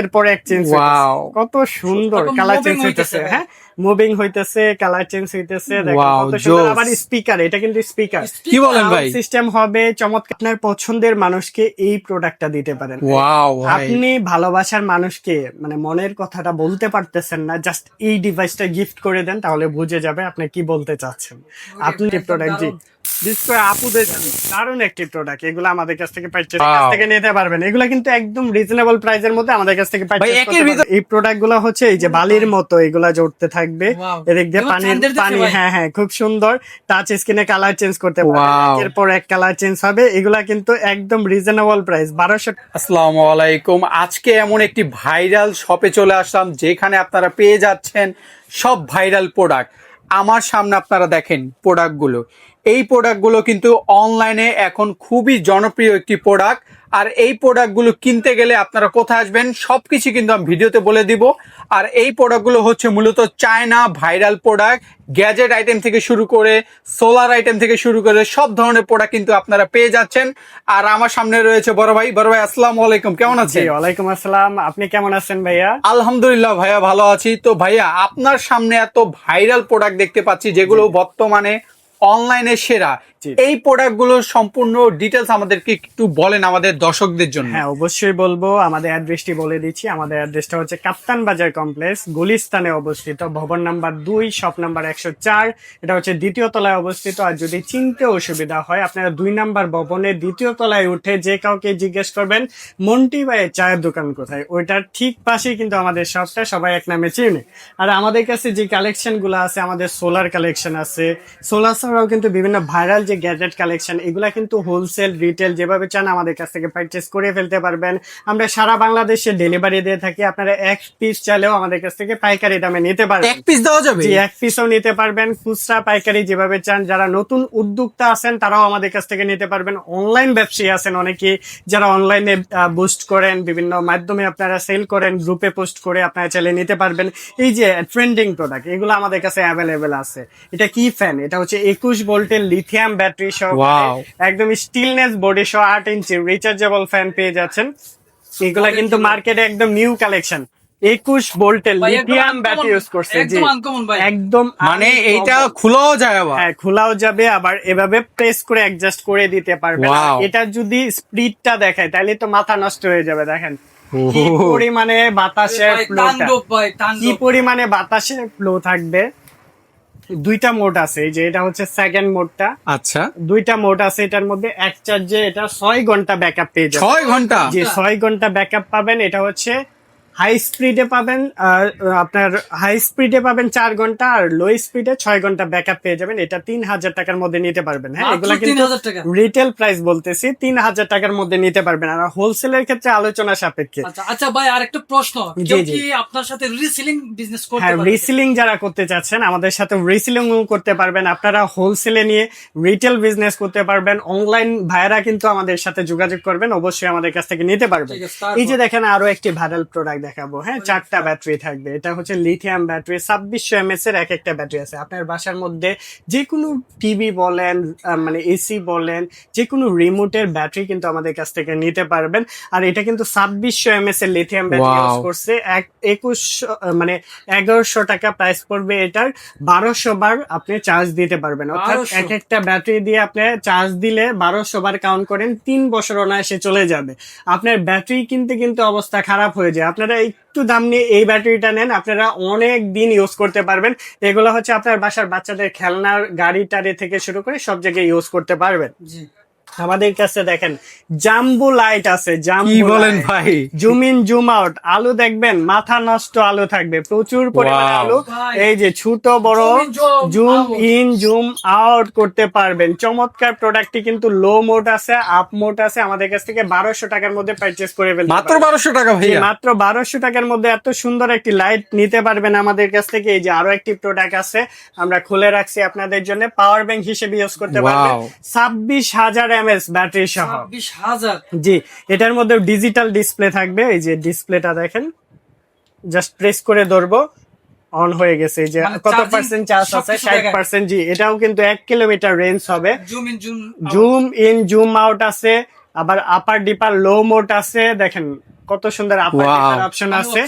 এরপরে এক change Wow. কত সুন্দর কালার চেঞ্জ হইতেছে। হ্যাঁ? মুভিং হইতেছে কালার চেঞ্জ হইতেছে। দেখো কত সুন্দর। আবার স্পিকার এটা কিন্তু স্পিকার কি বলেন ভাই? সিস্টেম হবে চমৎকার। আপনার পছন্দের মানুষকে এই প্রোডাক্টটা দিতে পারেন। ওয়াও আপনি ভালোবাসার মানুষকে মানে মনের কথাটা বলতে পারতেছেন না জাস্ট এই ডিভাইসটা গিফট করে দেন তাহলে বুঝে যাবে আপনি কি বলতে চাচ্ছেন। আপনি প্রোডাক্ট। বিশেষ করে আপুদের দারুণ একটি প্রোডাক্ট এগুলো আমাদের কাছ থেকে পাইছেন কাছ থেকে নিতে পারবেন। এগুলো কিন্তু একদম রিজনেবল প্রাইসের মধ্যে আমাদের কাছ থেকে ভিতর- এই প্রোডাক্টগুলো হচ্ছে এই যে বালির মতো এগুলা জড়তে থাকবে. এদিক দিয়ে পানি হ্যাঁ হ্যাঁ খুব সুন্দর। টাচ স্ক্রিনে কালার চেঞ্জ করতে পারবেন। Wow. একের পর এক কালার চেঞ্জ হবে। এগুলা কিন্তু একদম রিজনেবল প্রাইস বারোশো আসসালামু আলাইকুম। আজকে এমন একটি ভাইরাল শপে চলে আসলাম যেখানে আপনারা পেয়ে যাচ্ছেন সব ভাইরাল প্রোডাক্ট আমার সামনে আপনারা দেখেন প্রোডাক্টগুলো এই প্রোডাক্টগুলো কিন্তু অনলাইনে এখন খুবই জনপ্রিয় একটি প্রোডাক্ট আর এই প্রোডাক্টগুলো কিনতে গেলে আপনারা কোথায় আসবেন সবকিছু কিন্তু আমি ভিডিওতে বলে দিব। আর এই প্রোডাক্টগুলো হচ্ছে মূলত China viral product gadget item থেকে শুরু করে সোলার আইটেম থেকে শুরু করে সব ধরনের প্রোডাক্ট কিন্তু আপনারা পেয়ে যাচ্ছেন। আর আমার সামনে রয়েছে বড় ভাই। বড় ভাই আসসালামু আলাইকুম। কেমন জি আছেন? ওয়ালাইকুম আসসালাম। আপনি কেমন আছেন ভাইয়া? আলহামদুলিল্লাহ ভাইয়া ভালো আছি। তো ভাইয়া আপনার সামনে এত ভাইরাল প্রোডাক্ট দেখতে পাচ্ছি যেগুলো বর্তমানে অনলাইনে সেরা। এই প্রোডাক্টগুলো সম্পূর্ণ ডিটেলস আমাদেরকে একটু বলেন আমাদের দর্শকদের জন্য। হ্যাঁ অবশ্যই বলব আমাদের অ্যাড্রেসটি বলে দিচ্ছি। আমাদের অ্যাড্রেসটা হচ্ছে কাপ্তান বাজার কমপ্লেক্স গুলিস্তানে অবস্থিত ভবন নাম্বার দুই শপ নাম্বার একশো চার। এটা হচ্ছে দ্বিতীয় তলায় অবস্থিত। আর যদি চিনতে অসুবিধা হয় আপনারা দুই নাম্বার ভবনের দ্বিতীয় তলায় উঠে যে কাউকে জিজ্ঞেস করবেন মন্টি ভাইয়ের চায়ের দোকান কোথায়? ওইটার ঠিক পাশেই কিন্তু আমাদের শপটা সবাই এক নামে চিনে। আর আমাদের কাছে যে কালেকশনগুলো আছে আমাদের সোলার কালেকশন আছে। সোলার ছাড়াও কিন্তু বিভিন্ন ভাইরাল যে গ্যাজেট কালেকশন এগুলা কিন্তু হোলসেল রিটেল যেভাবে চান আমাদের কাছ থেকে পারচেস করে ফেলতে পারবেন। আমরা সারা বাংলাদেশে ডেলিভারি দিয়ে থাকি আপনারা এক পিস চাইলেও আমাদের কাছ থেকে পাইকারি দামে নিতে পারবেন। এক পিস দেওয়া যাবে? জি এক পিসও নিতে পারবেন। খুচরা পাইকারি যেভাবে চান যারা নতুন উদ্যোক্তা আছেন তারাও আমাদের কাছ থেকে নিতে পারবেন। অনলাইন ব্যবসায়ী আছেন অনেকে যারা অনলাইনে বুস্ট করেন বিভিন্ন মাধ্যমে আপনারা সেল করেন গ্রুপে পোস্ট করে আপনারা চাইলে নিতে পারবেন। এই যে ট্রেন্ডিং প্রোডাক্ট এগুলো আমাদের কাছে অ্যাভেলেবেল আছে। এটা কি ফ্যান এটা হচ্ছে একুশ ভোল্টের লিথিয়াম ব্যাটারি সহ একদম স্টিলনেস বডি সহ আট ইঞ্চি রিচার্জেবল ফ্যান পেয়ে যাচ্ছেন। এগুলা কিন্তু মার্কেটে একদম নিউ কালেকশন একুশ ভোল্টের লিথিয়াম ব্যাটারি ইউজ করছে একদম uncommon ভাই। একদম মানে এইটা খোলাও যায় আবার। হ্যাঁ খোলাও যাবে আবার এভাবে প্রেস করে অ্যাডজাস্ট করে দিতে পারবে এটা যদি স্পিডটা দেখায় তাহলে তো মাথা নষ্ট হয়ে যাবে দেখেন। কি। পরিমাণে বাতাসের ভাই, কি। পরিমাণে বাতাসের ফ্লো থাকবে। দুইটা মোড আছে যে এটা হচ্ছে সেকেন্ড মোডটা। আচ্ছা। দুইটা মোড আছে এটার মধ্যে এক চার্জে এটা ছয় ঘণ্টা ব্যাকআপ পেয়ে যাবে ছয় ঘণ্টা? যে ছয় ঘণ্টা ব্যাকআপ পাবেন এটা হচ্ছে হাই স্পিডে পাবেন আপনার হাই স্পিডে পাবেন চার ঘণ্টা আর লো স্পিডে ছয় ঘণ্টা ব্যাকআপ পেয়ে যাবেন। এটা তিন হাজার টাকার মধ্যে নিতে পারবেন। হ্যাঁ এগুলা কিন্তু 3000 টাকা। রিটেল প্রাইস বলতেছি তিন হাজার টাকার মধ্যে নিতে পারবেন। আর হোলসেলের ক্ষেত্রে আলোচনা সাপেক্ষে। আচ্ছা আচ্ছা ভাই আর একটা প্রশ্ন কি আপনার সাথে রিসেলিং বিজনেস করতে হ্যাঁ রিসেলিং যারা করতে চাচ্ছেন আমাদের সাথে রিসেলিং করতে পারবেন। আপনারা হোলসেলে নিয়ে রিটেল বিজনেস করতে পারবেন। অনলাইন ভাইরা কিন্তু আমাদের সাথে যোগাযোগ করবেন। অবশ্যই আমাদের কাছ থেকে নিতে পারবেন? এই যে দেখেন আরও একটি ভাইরাল প্রোডাক্ট দেখাবো। হ্যাঁ চারটা ব্যাটারি থাকবে। এটা হচ্ছে লিথিয়াম ব্যাটারি ছাব্বিশশো এমএস এর এক একটা ব্যাটারি আছে। আপনার বাসার মধ্যে যে কোনো টিভি বলেন মানে এসি বলেন যে কোনো রিমোটের ব্যাটারি কিন্তু আমাদের কাছ থেকে নিতে পারবেন। আর এটা কিন্তু ছাব্বিশশো এমএস এর লিথিয়াম ব্যাটারি ইউজ করছে। এক একুশশো আহ, মানে এগারোশো টাকা প্রাইস পড়বে এটার। বারোশো বার আপনি চার্জ দিতে পারবেন। অর্থাৎ এক একটা ব্যাটারি দিয়ে আপনি চার্জ দিলে বারোশো বার কাউন্ট করেন তিন বছর অনায়াসে চলে যাবে। আপনার ব্যাটারি কিনতে কিন্তু অবস্থা খারাপ হয়ে যায়। আপনারা একটু দাম নিয়ে এই ব্যাটারিটা নেন, আপনারা অনেক দিন ইউজ করতে পারবেন। এগুলো হচ্ছে আপনার বাসার বাচ্চাদের খেলনার গাড়ি টাড়ি থেকে শুরু করে সব জায়গায় ইউজ করতে পারবেন। জি। আমাদের কাছে দেখেন জাম্বু লাইট আছে জাম্বু বলেন ভাই? জুম ইন জুম আউট আলু দেখবেন মাথা নষ্ট আলু থাকবে প্রচুর পরিমাণে আলু। এই যে ছোট বড় জুম ইন জুম আউট করতে পারবেন। চমৎকার প্রোডাক্টটি কিন্তু লো মোড আছে আপ মোড আছে। আমাদের কাছ থেকে বারোশো টাকার মধ্যে পারচেস করে ফেলতে মাত্র। বারোশো টাকা জি, ভাইয়া মাত্র বারোশো টাকার মধ্যে এত সুন্দর একটি লাইট নিতে পারবেন আমাদের কাছ থেকে। এই যে আরও একটি প্রোডাক্ট আছে আমরা খুলে রাখছি আপনাদের জন্য। পাওয়ার ব্যাংক হিসেবে ইউজ করতে পারবেন. ছাব্বিশ হাজার এমএস ব্যাটারি সহ। জি এটার মধ্যে ডিজিটাল ডিসপ্লে থাকবে এই যে ডিসপ্লেটা দেখেন। জাস্ট প্রেস করে ধরবো অন হয়ে গেছে যে মানে কত পার্সেন্ট চার্জ আছে? ষাট পার্সেন্ট জি এটাও কিন্তু এক কিলোমিটার রেঞ্জ হবে। জুম ইন জুম আউট আছে আবার আপার ডিপার লো মোড আছে দেখেন। কত সুন্দর আপার অপশন আছে।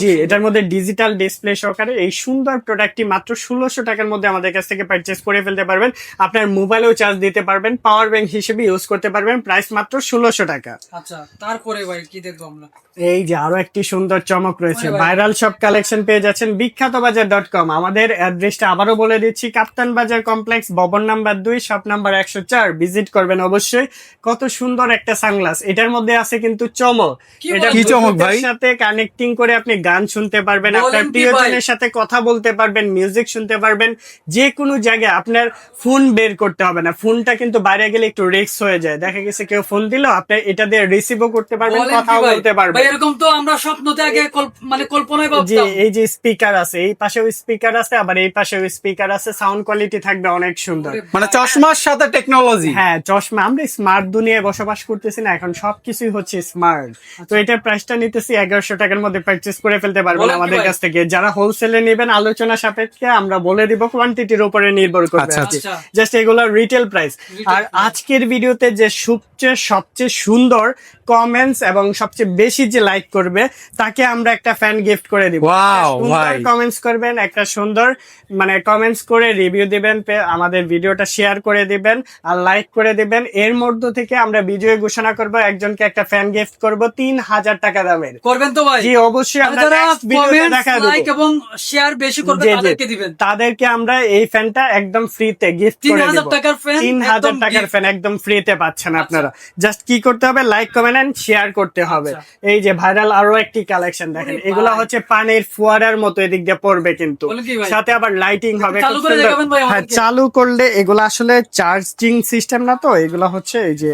জি এটার মধ্যে ডিজিটাল ডিসপ্লে সহকারে এই সুন্দর প্রোডাক্টটি মাত্র ষোলোশো টাকার মধ্যে আমাদের কাছ থেকে পারচেস করে ফেলতে পারবেন। আপনার মোবাইলেও চার্জ দিতে পারবেন পাওয়ার ব্যাংক হিসেবে ইউজ করতে পারবেন প্রাইস মাত্র ষোলোশো টাকা। আচ্ছা তারপরে ভাই কি দেখব আমরা? এই যে আরও একটি সুন্দর চমক রয়েছে। ভাইরাল সব কালেকশন পেয়ে যাচ্ছেন বিখ্যাত বাজার ডট কম আমাদের অ্যাড্রেসটা আবারও বলে দিচ্ছি কাপ্তান বাজার কমপ্লেক্স ভবন নাম্বার দুই শপ নাম্বার একশো চার। ভিজিট করবেন অবশ্যই। কত সুন্দর একটা সানগ্লাস এটার মধ্যে আছে কিন্তু চমক। এটা? কি চমক ভাই? সাথে কানেক্টিং করে আপনি গান শুনতে পারবেন আপনার প্রিয়জনের সাথে কথা বলতে পারবেন মিউজিক শুনতে পারবেন যে কোনো জায়গায় আপনার ফোন বের করতে হবে না। ফোনটা কিন্তু বাইরে গেলে একটু রিস্ক হয়ে যায়। দেখা গেছে কেউ ফোন দিল আপনি এটা দিয়ে রিসিভও করতে পারবেন কথাও বলতে পারবেন। এরকম তো আমরা স্বপ্নতে আগে মানে কল্পনায় ভাবতাম। এই যে স্পিকার আছে এই পাশেও স্পিকার আছে আবার এই পাশেও স্পিকার আছে সাউন্ড কোয়ালিটি থাকবে অনেক সুন্দর। মানে চশমার সাথে টেকনোলজি হ্যাঁ চশমা আমরা স্মার্ট দুনিয়ায় বসবাস করতেছি না এখন সবকিছুই হচ্ছে স্মার্ট তো এটার প্রাইসটা নিতেছি এগারোশো টাকার মধ্যে পারচেস করে ফেলতে পারবেন আমাদের কাছ থেকে। যারা হোলসেলে নেবেন আলোচনা সাপেক্ষে আমরা বলে দিব কোয়ান্টিটির উপরে নির্ভর করবে। আচ্ছা, আচ্ছা। জাস্ট এগুলো রিটেল প্রাইস আর আজকের ভিডিওতে যে সবচেয়ে সবচেয়ে সুন্দর কমেন্টস এবং সবচেয়ে বেশি যে লাইক করবে তাকে আমরা একটা ফ্যান গিফট করে দিব। কমেন্টস করবেন একটা সুন্দর মানে কমেন্টস করে রিভিউ দিবেন আমাদের ভিডিওটা শেয়ার করে দিবেন আর লাইক করে দিবেন। এর মধ্য থেকে আমরা বিজয় ঘোষণা করব একজনকে একটা ফ্যান গিফট করব তিন হাজার টাকা দামের। করবেন তো ভাই। জি অবশ্যই আমরা লাইক এবং শেয়ার বেশি করবে জি, জি। তাদেরকে দিবেন। তাদেরকে আমরা এই ফ্যানটা একদম ফ্রিতে গিফট করে 3000 দেব। টাকার fan তিন হাজার টাকার ফ্যান একদম ফ্রিতে পাচ্ছেন আচ্ছা। আপনারা। জাস্ট কি করতে হবে? লাইক কমেন্ট এন্ড শেয়ার করতে হবে। আচ্ছা। এই যে ভাইরাল আরও একটি কালেকশন দেখেন। এগুলা হচ্ছে পানির ফোয়ারার মতো এদিক দিয়ে পড়বে কিন্তু। সাথে আবার লাইটিং হবে। চালু করে দেখাবেন ভাই হ্যাঁ চালু করলে এগুলা আসলে চার্জিং সিস্টেম না তো? এগুলো হচ্ছে এই যে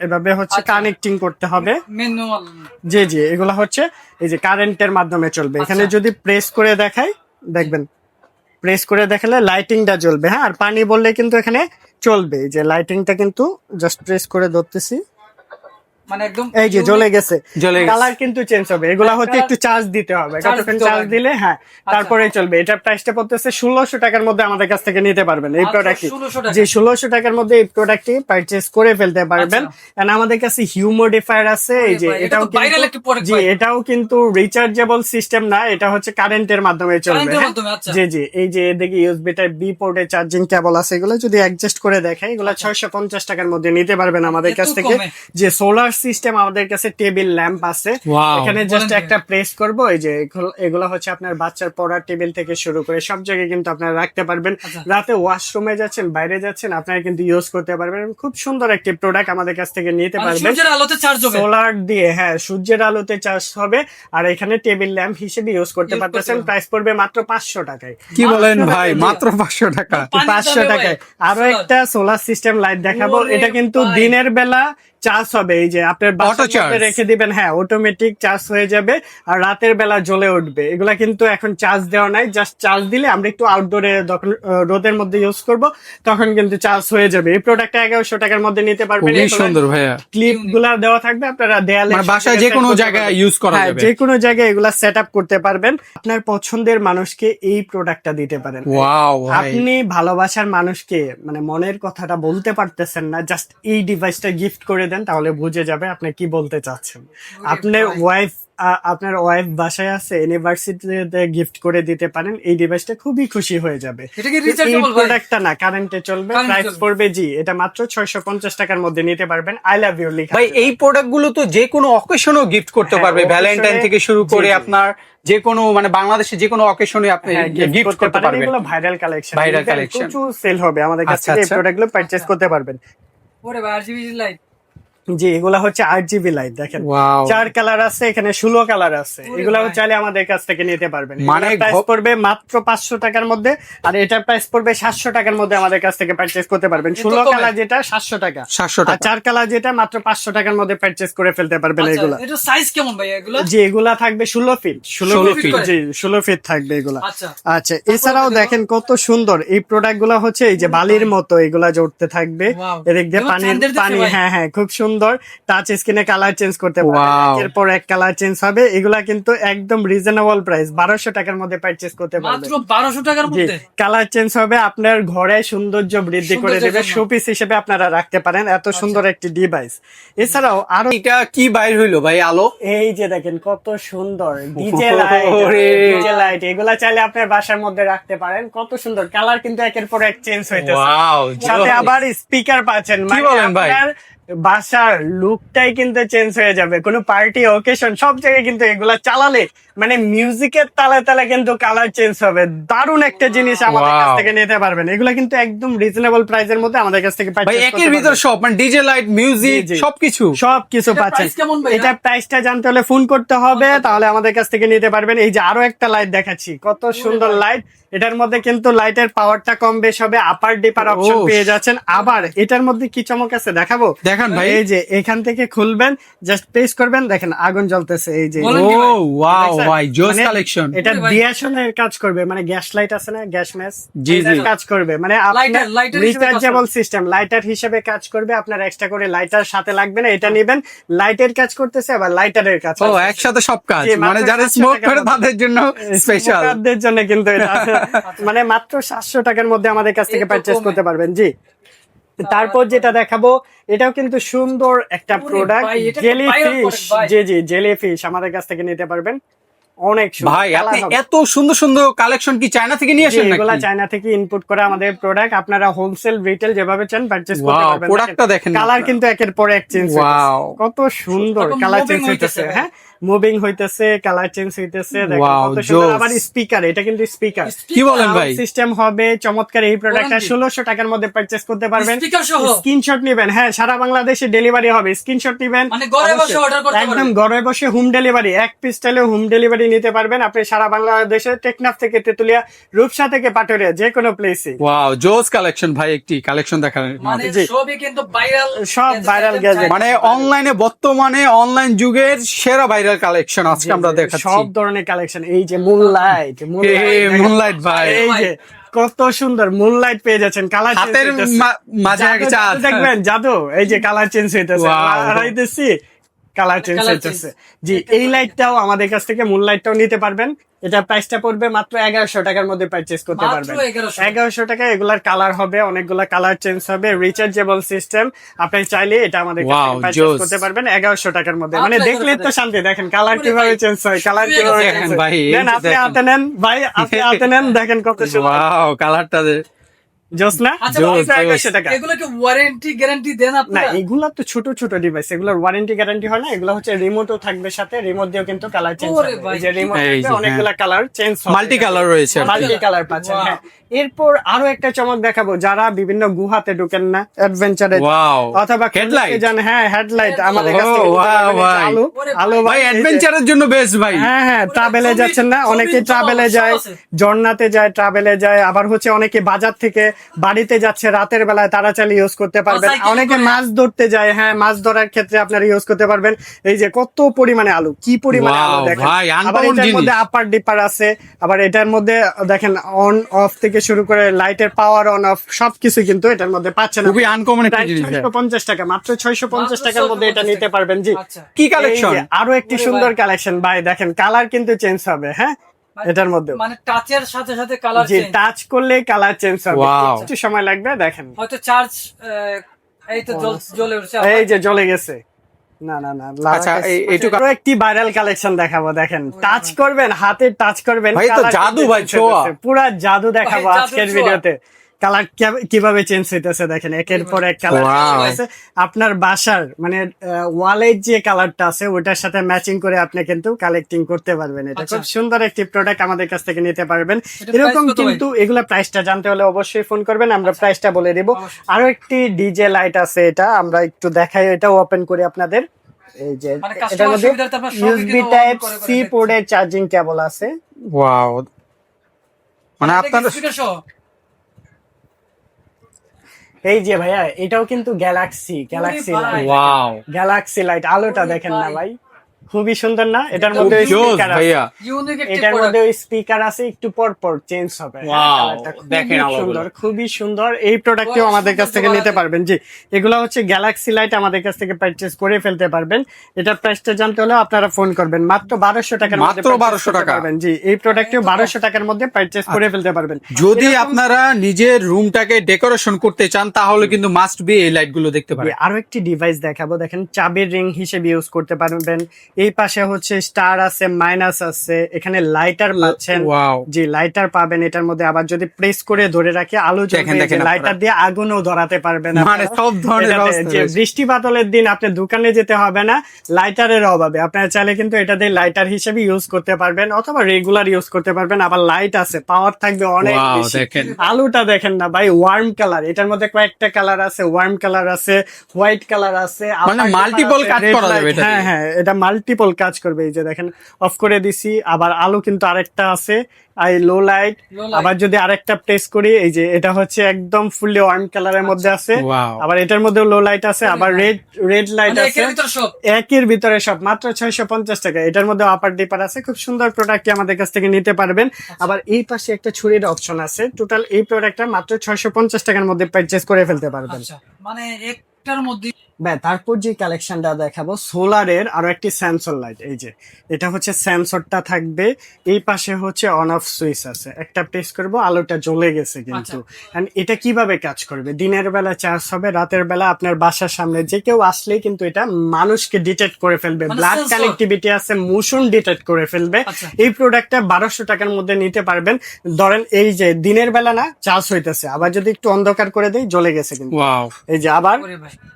এভাবে হচ্ছে আচ্ছা। কানেক্টিং করতে হবে। ম্যানুয়াল জি জি এগুলো হচ্ছে এই যে কারেন্টের মাধ্যমে চলবে। এখানে আচ্ছা। যদি প্রেস করে দেখাই দেখবেন। প্রেস করে দেখালে লাইটিংটা জ্বলবে। হ্যাঁ আর পানি বললে কিন্তু এখানে চলবে। এই যে লাইটিংটা কিন্তু জাস্ট প্রেস করে ধরতেছি। মানে একদম এই যে জ্বলে গেছে। কালার কিন্তু চেঞ্জ হবে। এগুলা হচ্ছে একটু চার্জ দিতে হবে। কতক্ষণ চার্জ দিলে হ্যাঁ তারপরে চলবে। এটার প্রাইসটা পড়তেছে ষোলোশো টাকার মধ্যে আমাদের কাছ থেকে নিতে পারবেন এই আচ্ছা, প্রোডাক্টটি যে ষোলোশো টাকার মধ্যে এই প্রোডাক্টটি পারচেস করে ফেলতে পারবেন। আচ্ছা। আমাদের কাছে হিউমোডিফায়ার আছে এই যে এটাও জি এটাও কিন্তু রিচার্জেবল সিস্টেম না এটা হচ্ছে কারেন্টের মাধ্যমে চলবে এর হ্যাঁ? মাধ্যমে, আচ্ছা। জি জি এই যে এদিকে ইউএসবি টাইপ বি পোর্টে চার্জিং কেবল আছে এগুলো যদি অ্যাডজাস্ট করে দেখাই এগুলো ছয়শো পঞ্চাশ টাকার মধ্যে নিতে পারবেন আমাদের আচ্ছা। কাছ থেকে। যে সোলার সিস্টেম আমাদের কাছে টেবিল ল্যাম্প আছে। এখানে জাস্ট একটা প্রেস করব এই যে এগুলো- হচ্ছে আপনার বাচ্চার পড়ার টেবিল থেকে শুরু করে সব জায়গায় কিন্তু আপনারা রাখতে পারবেন। আচ্ছা। রাতে ওয়াশরুমে যাচ্ছেন বাইরে যাচ্ছেন আপনারা কিন্তু ইউজ করতে পারবেন। খুব সুন্দর একটি প্রোডাক্ট আমাদের কাছ থেকে নিতে মানে পারবেন। সূর্যের আলোতে চার্জ হবে। সোলার দিয়ে হ্যাঁ সূর্যের আলোতে চার্জ হবে। আর এখানে টেবিল ল্যাম্প হিসেবে ইউজ করতে পারতেছেন প্রাইস পড়বে মাত্র পাঁচশো টাকায়। কি বলেন ভাই? মাত্র পাঁচশো টাকা। পানির পাঁচশো দামে ভাই, টাকায়। আরও একটা সোলার সিস্টেম লাইট দেখাবো। এটা কিন্তু দিনের বেলা চার্জ হবে। এই যে আপনার Auto charge। মধ্যে রেখে দিবেন হ্যাঁ অটোমেটিক চার্জ হয়ে যাবে আর রাতের বেলা জ্বলে উঠবে। এগুলা কিন্তু এখন চার্জ দেওয়া নাই জাস্ট চার্জ দিলে আমরা একটু আউটডোরে যখন রোদের মধ্যে ইউজ করব তখন কিন্তু চার্জ হয়ে যাবে। এই প্রোডাক্টটা এগারোশো টাকার মধ্যে নিতে পারবেন। সুন্দর ভাইয়া। ক্লিপগুলা দেওয়া থাকবে আপনারা দেয়ালে মানে বাসায় যে কোনো জায়গায় ইউজ করা হ্যাঁ যাবে। যে কোনো জায়গায় এগুলা সেট আপ করতে পারবেন। আপনার পছন্দের মানুষকে এই প্রোডাক্টটা দিতে পারেন। ওয়াও আপনি ভালোবাসার মানুষকে মানে মনের কথাটা বলতে পারতেছেন না জাস্ট এই ডিভাইসটা গিফট করে দেন তাহলে বুঝে যাবে আপনি কি বলতে চাচ্ছেন? আপনার ওয়াইফ আপনার ওয়াইফ বাসায় আছে ইউনিভার্সিটিতে গিফট করে দিতে পারেন এই ডিভাইসটা খুবই খুশি হয়ে যাবে। এটা কি এই প্রোডাক্টটা না কারেন্টে চলবে প্রাইস পড়বে জি এটা মাত্র ছয়শো পঞ্চাশ টাকার মধ্যে নিতে পারবেন। আই লাভ ইউ লিখা ভাই এই প্রোডাক্টগুলো তো যে কোনো অকেশনও গিফট করতে হ্যাঁ, পারবে ভ্যালেন্টাইন থেকে শুরু করে। আপনার যে কোনো মানে বাংলাদেশে যে কোনো অকেশনে আপনি হ্যাঁ, গিফট করতে পারবেন। এগুলো ভাইরাল কালেকশন ভাইরাল কালেকশন প্রচুর সেল হবে আমাদের কাছ আচ্ছা, থেকে এই আচ্ছা। প্রোডাক্টগুলো পারচেস করতে পারবেন। ওরে ভাই আরজিবি লাইট। জি এগুলা হচ্ছে আট জিবি লাইট দেখেন. চার কালার আছে এখানে ষোলো কালার আছে। এগুলা চাইলে আমাদের কাছ থেকে নিতে পারবেন। মানে প্রাইস পড়বে মাত্র পাঁচশো টাকার মধ্যে আর এটার প্রাইস পড়বে সাতশো টাকার মধ্যে আমাদের কাছ থেকে পারচেস করতে পারবেন। ষোলো কালার যেটা সাতশো টাকা। সাতশো টাকা। চার কালার যেটা মাত্র পাঁচশো টাকার মধ্যে পারচেস করে ফেলতে পারবেন আচ্ছা এগুলা। এটা সাইজ কেমন ভাই এগুলো? জি এগুলা থাকবে ষোলো ফিট ষোলো ফিট জি ষোলো ফিট থাকবে এগুলা। আচ্ছা। আচ্ছা এছাড়াও দেখেন কত সুন্দর। এই প্রোডাক্টগুলা হচ্ছে এই যে বালির মতো এগুলা জড়তে থাকবে। এদিক দিয়ে পানির পানি হ্যাঁ হ্যাঁ খুব সুন্দর সুন্দর টাচ স্ক্রিনে কালার চেঞ্জ করতে পারবেন Wow. একের পর এক কালার চেঞ্জ হবে। এগুলা কিন্তু একদম রিজনেবল প্রাইস বারোশো টাকার মধ্যে পারচেস করতে পারবেন মাত্র বারোশো টাকার মধ্যে? কালার চেঞ্জ হবে। আপনার ঘরে সৌন্দর্য বৃদ্ধি করে দেবে। শোপিস হিসেবে আপনারা রাখতে পারেন। এত সুন্দর একটি ডিভাইস এছাড়াও আরও এটা কি বাইর হইল ভাই? আলো? এই যে দেখেন কত সুন্দর। ডিজে লাইট ডিজে লাইট এগুলা চাইলে আপনার বাসার মধ্যে রাখতে পারেন। কত সুন্দর। কালার কিন্তু একের পর এক চেঞ্জ হইতেছে। ওয়াও সাথে আবার স্পিকার পাচ্ছেন। মানে বলেন ভাই? আপনার বাসার লুকটাই কিন্তু চেঞ্জ হয়ে যাবে। কোনো পার্টি ওকেশন সব জায়গায় কিন্তু এগুলা চালালে মানে মিউজিকের তালে তালে কিন্তু কালার চেঞ্জ হবে। দারুণ একটা জিনিস আমাদের কাছ থেকে নিতে পারবেন। এগুলা কিন্তু একদম রিজনেবল প্রাইসের মধ্যে আমাদের কাছ থেকে purchase একের ভিতর সব মানে ডিজে লাইট মিউজিক। সবকিছু। সব কিছু এটার পাচ্ছেন? এটা প্রাইসটা জানতে হলে ফোন করতে হবে তাহলে আমাদের কাছ থেকে নিতে পারবেন। এই যে আরও একটা লাইট দেখাচ্ছি। কত সুন্দর লাইট এটার মধ্যে কিন্তু লাইটের পাওয়ারটা কম বেশ হবে আপার ডিপার অপশন পেয়ে যাচ্ছেন। আবার এটার মধ্যে কি চমক আছে দেখাবো? দেখান ভাই। এই যে এখান থেকে খুলবেন জাস্ট প্রেস করবেন দেখেন আগুন জ্বলতেছে এই যে। ও ওয়াও ভাই জোস মানে কালেকশন এটা ওরে ভাই। দিয়াশনের কাজ করবে মানে গ্যাস লাইট আছে না গ্যাস ম্যাচ জি, জি। কাজ করবে। মানে হিসেবে রিচার্জেবল সিস্টেম লাইটার হিসেবে কাজ করবে আপনার এক্সট্রা করে লাইটার সাথে লাগবে না এটা নেবেন। লাইটের কাজ করতেছে আবার লাইটারের কাজ ও একসাথে সব কাজ মানে যারা স্মোক করে তাদের জন্য স্পেশাল স্মোকারদের জন্য কিন্তু এটা। মানে মাত্র সাতশো টাকার মধ্যে আমাদের কাছ থেকে পারচেস করতে পারবেন জি। তারপর যেটা দেখাবো এটাও কিন্তু সুন্দর একটা প্রোডাক্ট জেলি ফিশ জি জি জেলি ফিশ আমাদের কাছ থেকে নিতে পারবেন। অনেক সুন্দর ভাই আপনি এত সুন্দর সুন্দর কালেকশন কি চায়না থেকে নিয়ে আসেন নাকি? চায়না থেকে ইনপুট করা আমাদের প্রোডাক্ট আপনারা হোলসেল রিটেল যেভাবে চান পারচেজ করতে পারবেন। product-টা দেখেন কালার কিন্তু একের পর এক চেঞ্জ কত সুন্দর কালার চেঞ্জ হইতেছে হ্যাঁ? মুভিং হইতেছে কালার চেঞ্জ হইতেছে। আবার স্পিকার এটা কিন্তু স্পিকার কি বলেন ভাই? সিস্টেম হবে চমৎকার এই প্রোডাক্টটা? ষোলোশো টাকার মধ্যে পারচেস করতে পারবেন। স্ক্রিনশট নেবেন। হ্যাঁ সারা বাংলাদেশে ডেলিভারি হবে। স্ক্রিনশট নেবেন। মানে ঘরে বসে অবশ্যই। order করতে একদম ঘরে বসে হোম ডেলিভারি এক পিস চাইলে হোম ডেলিভারি নিতে পারবেন। আপনি সারা বাংলাদেশে টেকনাফ থেকে তেতুলিয়া রূপসা থেকে পাটুরিয়া যে কোনো প্লেসে ওয়াও জোস কালেকশন ভাই একটি কালেকশন দেখান মানে সবই কিন্তু ভাইরাল সব viral gadget। মানে অনলাইনে বর্তমানে অনলাইন যুগের সেরা ভাইরাল কালেকশন আজকে আমরা দেখাচ্ছি। সব ধরনের কালেকশন এই যে মুনলাইট মুনলাইট ভাই। এই যে কত সুন্দর মুনলাইট পেয়ে যাচ্ছেন কালার হাতের মাঝে দেখবেন জাদু এই যে কালার চেঞ্জ হইতেছে। Wow. কালার চেঞ্জ হইতেছে। জি এই লাইটটাও আমাদের কাছ থেকে মূল লাইটটাও নিতে পারবেন। এটা প্রাইসটা পড়বে মাত্র এগারোশো টাকার মধ্যে পারচেস করতে পারবেন। 1100 এগারোশো টাকা এগুলার কালার হবে অনেকগুলা কালার চেঞ্জ হবে রিচার্জেবল সিস্টেম আপনি চাইলে এটা আমাদের পারচেস করতে পারবেন এগারোশো টাকার মধ্যে। মানে দেখলে তো শান্তি। দেখেন কালার কীভাবে চেঞ্জ হয় কালার কীভাবে গেছে। দেখেন ভাই, দেন আপনি। হাতে নেন ভাই আপনি হাতে নেন দেখেন কত সুন্দর। ওয়াও কালারটা জোস না? আচ্ছা জোস, ভাই, জোস। 100 টাকা এগুলো কি ওয়ারেন্টি গ্যারান্টি দেন না আপনারা? এগুলা তো ছোট ছোট ডিভাইস এগুলোর ওয়ারেন্টি গ্যারান্টি হয় না এগুলো হচ্ছে রিমোটও থাকবে সাথে রিমোট দিয়েও কিন্তু কালার চেঞ্জ হবে। যে রিমোট অনেকগুলা কালার চেঞ্জ মাল্টি কালার রয়েছে মাল্টি কালার পাচ্ছেন হ্যাঁ। এরপর আরও একটা চমক দেখাবো যারা বিভিন্ন গুহাতে ঢুকেন না অ্যাডভেঞ্চারে অথবা হেডলাইট জান হ্যাঁ হেডলাইট আমাদের কাছ Oh। আলো আলো ভাই, অ্যাডভেঞ্চারের জন্য বেস্ট ভাই। হ্যাঁ হ্যাঁ ট্রাভেলে যাচ্ছেন না অনেকে ট্রাভেলে যায় জর্নাতে যায় ট্রাভেলে যায় আবার হচ্ছে অনেকে বাজার থেকে বাড়িতে যাচ্ছে রাতের বেলায় তারা চাইলে ইউজ করতে পারবেন। অনেকে মাছ ধরতে যায় হ্যাঁ মাছ ধরার ক্ষেত্রে আপনারা ইউজ করতে পারবেন। এই যে কত পরিমাণে আলু কি পরিমাণে আলু দেখেন। আবার এটার মধ্যে আপার ডিপার আছে আবার এটার মধ্যে দেখেন অন অফ থেকে শুরু করে লাইটের পাওয়ার অন অফ সবকিছু কিন্তু এটার মধ্যে পাচ্ছেন খুবই আনকমন একটা জিনিস ভাই। ছয়শো পঞ্চাশ টাকা মাত্র ছয়শো পঞ্চাশ মাত্র টাকার মধ্যে এটা নিতে পারবেন। জি আচ্ছা। কি কালেকশন আরও একটি সুন্দর কালেকশন ভাই দেখেন কালার কিন্তু চেঞ্জ হবে হ্যাঁ? এটার মধ্যে মানে টাচের সাথে সাথে কালার চেঞ্জ টাচ করলে কালার চেঞ্জ হবে। একটু সময় লাগবে দেখেন। হয়তো চার্জ এই তো জ্বলে উঠছে এই যে জ্বলে গেছে। না না না আচ্ছা, এইটুকু- আরও একটি ভাইরাল কালেকশন দেখাবো দেখেন। টাচ করবেন হাতে টাচ করবেন ভাই, তো জাদু ভাই, ছোঁয়া। পুরা জাদু দেখাবো আজকের ভিডিওতে। কালার কীভাবে চেঞ্জ হইতেছে দেখেন একের পর এক কালার হয়েছে আপনার বাসার মানে ওয়ালের যে কালারটা আছে ওটার সাথে ম্যাচিং করে আপনি কিন্তু কালেক্টিং করতে পারবেন। এটা আচ্ছা। খুব সুন্দর একটি প্রোডাক্ট আমাদের কাছ থেকে নিতে পারবেন। এটা এরকম কিন্তু এগুলা প্রাইসটা জানতে হলে অবশ্যই ফোন করবেন আমরা প্রাইসটা বলে দিব। আরও একটি ডিজে লাইট আছে এটা আমরা একটু দেখাই এটাও ওপেন করি আপনাদের। এই যে মানে এটার মধ্যে আপনার ইউএসবি টাইপ সি। পোর্টের চার্জিং কেবল আছে। ওয়াও মানে আপনার স্পিকার সহ এই যে ভাইয়া এটাও কিন্তু galaxy galaxy. Light wow galaxy light আলোটা দেখেন না ভাই। খুবই সুন্দর না? এটার মধ্যে এটার মধ্যে ওই স্পিকার আছে একটু পর পর চেঞ্জ হবে। হ্যাঁ, দেখেন সুন্দর খুবই সুন্দর। এই প্রোডাক্টটিও আমাদের কাছ থেকে নিতে পারবেন জি। এগুলো হচ্ছে গ্যালাক্সি লাইট আমাদের কাছ থেকে পারচেজ করে ফেলতে পারবেন। এটার প্রাইসটা জানতে হলে আপনারা ফোন করবেন। মাত্র বারোশো টাকার মধ্যে মাত্র purchase 1200 করতে টাকা। পারবেন জি। এই প্রোডাক্টটিও বারোশো টাকার মধ্যে পারচেজ করে ফেলতে পারবেন। যদি আপনারা নিজের রুমটাকে ডেকোরেশন করতে চান তাহলে কিন্তু মাস্ট বি এই লাইটগুলো দেখতে পারেন। আরও একটি ডিভাইস দেখাবো। দেখেন চাবির রিং হিসেবে ইউজ করতে পারবেন। এই পাশে হচ্ছে স্টার আছে মাইনাস আছে এখানে লাইটার পাচ্ছেন। জি লাইটার পাবেন এটার মধ্যে। আবার যদি প্রেস করে ধরে রাখে আলো। লাইটার দিয়ে আগুনও ধরাতে পারবেন মানে সব ধরনের যে। বৃষ্টি বাদলের দিন আপনি দোকানে যেতে হবে না লাইটারের অভাবে। আপনারা চাইলে কিন্তু এটা দিয়ে লাইটার হিসেবে ইউজ করতে পারবেন অথবা রেগুলার ইউজ করতে পারবেন। আবার লাইট আছে পাওয়ার থাকবে অনেক। আলুটা দেখেন না ভাই ওয়ার্ম কালার এটার মধ্যে কয়েকটা কালার আছে ওয়ার্ম কালার আছে হোয়াইট কালার আছে মানে upper multiple কাজ করা যাবে এটা হ্যাঁ হ্যাঁ এটা মাল্টিপল কাজ করবে। এই যে দেখেন অফ করে দিছি আবার আলু কিন্তু আরেকটা আছে আই লো লাইট আবার যদি আরেকটা প্রেস করি এই যে এটা হচ্ছে একদম ফুললি ওয়ার্ম কালারের মধ্যে আছে। আবার এটার মধ্যে লো লাইট আছে আবার রেড রেড লাইট আছে। একের ভিতর সব। একের ভিতরে সব মাত্র ছয়শো পঞ্চাশ টাকা। এটার মধ্যে আপার ডিপার আছে। খুব সুন্দর প্রোডাক্টটি আমাদের কাছ থেকে নিতে পারবেন। আবার এই পাশে একটা ছুরির অপশন আছে। টোটাল এই প্রোডাক্টটা মাত্র ছয়শো পঞ্চাশ টাকার মধ্যে পারচেস করে ফেলতে পারবেন। আচ্ছা মানে একটার মধ্যে ব্যা তারপর যে কালেকশনটা দেখাবো সোলারের আরও একটি সেন্সর লাইট এই যে। এটা হচ্ছে সেন্সরটা থাকবে এই পাশে হচ্ছে অন অফ সুইচ আছে। একটা প্রেস করব আলোটা জ্বলে গেছে কিন্তু। And এটা কীভাবে কাজ করবে? দিনের বেলা চার্জ হবে রাতের বেলা আপনার বাসার সামনে যে কেউ আসলেই কিন্তু এটা মানুষকে ডিটেক্ট করে ফেলবে। ব্লাড কানেক্টিভিটি আছে মোশন ডিটেক্ট করে ফেলবে। আচ্ছা। এই প্রোডাক্টটা বারোশো টাকার মধ্যে নিতে পারবেন। ধরেন এই যে দিনের বেলা না চার্জ হইতেছে। আবার যদি একটু অন্ধকার করে দেয় জ্বলে গেছে কিন্তু। এই যে আবার